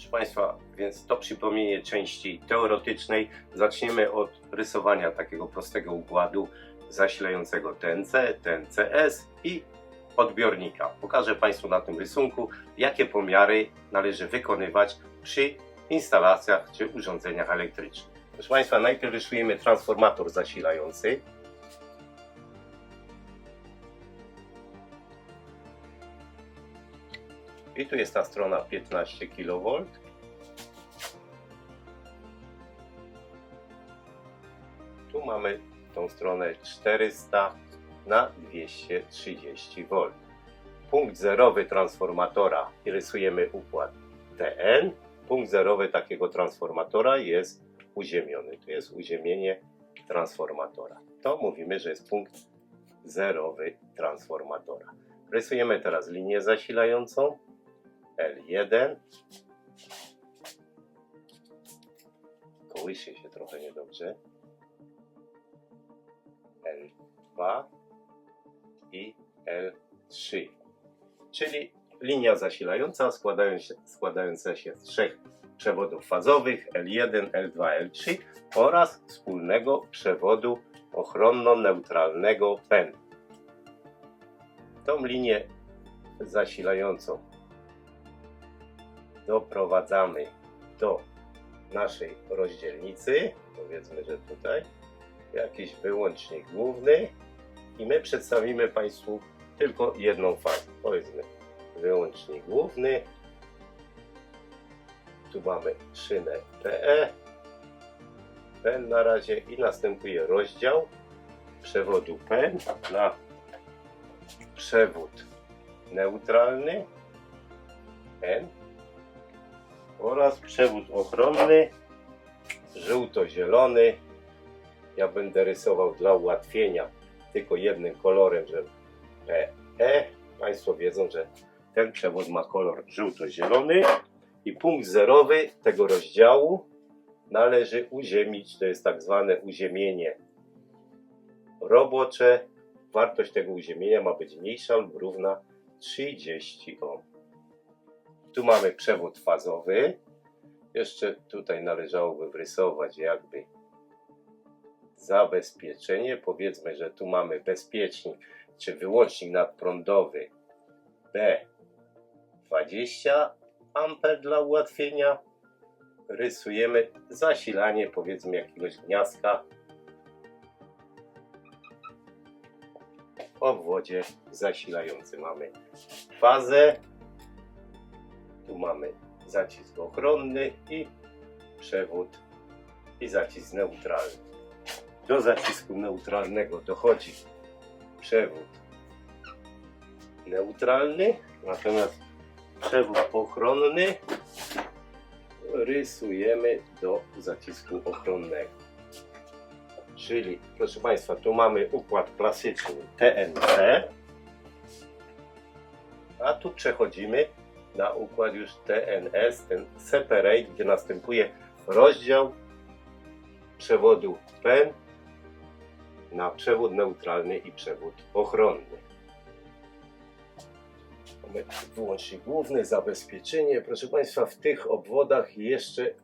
Proszę Państwa, więc to przypomnienie części teoretycznej. Zaczniemy od rysowania takiego prostego układu zasilającego TNC, TNCS i odbiornika. Pokażę Państwu na tym rysunku, jakie pomiary należy wykonywać przy instalacjach czy urządzeniach elektrycznych. Proszę Państwa, najpierw rysujemy transformator zasilający. I tu jest ta strona 15 kV. Tu mamy tą stronę 400 na 230 V. Punkt zerowy transformatora i rysujemy układ TN. Punkt zerowy takiego transformatora jest uziemiony. Tu jest uziemienie transformatora. To mówimy, że jest punkt zerowy transformatora. Rysujemy teraz linię zasilającą L1. Kołysze się trochę niedobrze. L2 i L3. Czyli linia zasilająca składająca się z trzech przewodów fazowych L1, L2, L3 oraz wspólnego przewodu ochronno-neutralnego PEN. Tą linię zasilającą doprowadzamy do naszej rozdzielnicy. Powiedzmy, że tutaj jakiś wyłącznik główny i my przedstawimy Państwu tylko jedną fazę. Powiedzmy wyłącznik główny. Tu mamy szynę PE. PEN na razie i następuje rozdział przewodu PEN na przewód neutralny N oraz przewód ochronny żółto-zielony. Ja będę rysował dla ułatwienia tylko jednym kolorem, że PE. Państwo wiedzą, że ten przewód ma kolor żółto-zielony i punkt zerowy tego rozdziału należy uziemić. To jest tak zwane uziemienie robocze. Wartość tego uziemienia ma być mniejsza lub równa 30 ohm. Tu mamy przewód fazowy. Jeszcze tutaj należałoby wrysować jakby zabezpieczenie. Powiedzmy, że tu mamy bezpiecznik czy wyłącznik nadprądowy B20 A dla ułatwienia. Rysujemy zasilanie powiedzmy jakiegoś gniazdka obwodzie zasilającym. Mamy fazę tu mamy zacisk ochronny i przewód i zacisk neutralny. Do zacisku neutralnego dochodzi przewód neutralny, natomiast przewód ochronny rysujemy do zacisku ochronnego. Czyli, proszę Państwa, tu mamy układ klasyczny TNC, a tu przechodzimy na układ już TNS, ten separate, gdzie następuje rozdział przewodu PEN na przewód neutralny i przewód ochronny. Mamy wyłącznik główny, zabezpieczenie. Proszę Państwa, w tych obwodach jeszcze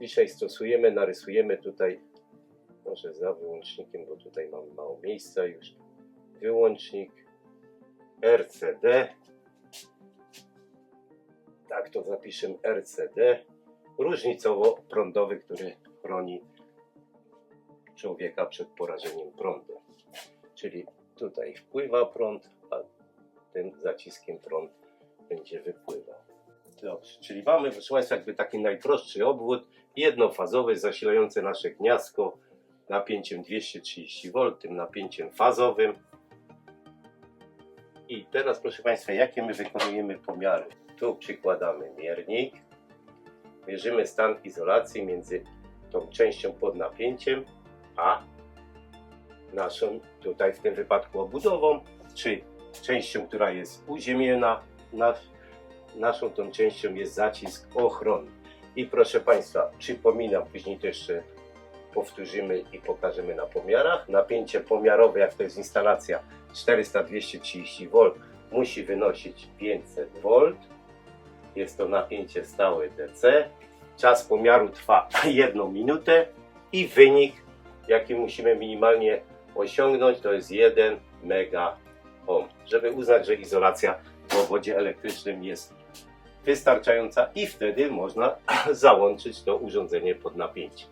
dzisiaj stosujemy, narysujemy tutaj, może za wyłącznikiem, bo tutaj mamy mało miejsca już, wyłącznik RCD tak to zapiszę RCD, różnicowo-prądowy, który chroni człowieka przed porażeniem prądem. Czyli tutaj wpływa prąd, a tym zaciskiem prąd będzie wypływał. Dobrze, czyli mamy, proszę Państwa, jakby taki najprostszy obwód, jednofazowy, zasilający nasze gniazdko napięciem 230 V, tym napięciem fazowym. I teraz, proszę Państwa, jakie my wykonujemy pomiary? Tu przykładamy miernik. Mierzymy stan izolacji między tą częścią pod napięciem, a naszą, tutaj w tym wypadku obudową, czy częścią, która jest uziemiona. Nasz, naszą tą częścią jest zacisk ochronny. I proszę Państwa, przypominam, później to jeszcze powtórzymy i pokażemy na pomiarach. Napięcie pomiarowe, jak to jest instalacja 400-230 V, musi wynosić 500 V Jest to napięcie stałe DC. Czas pomiaru trwa 1 minutę i wynik, jaki musimy minimalnie osiągnąć, to jest 1 mega ohm, żeby uznać, że izolacja w obwodzie elektrycznym jest wystarczająca i wtedy można załączyć to urządzenie pod napięcie.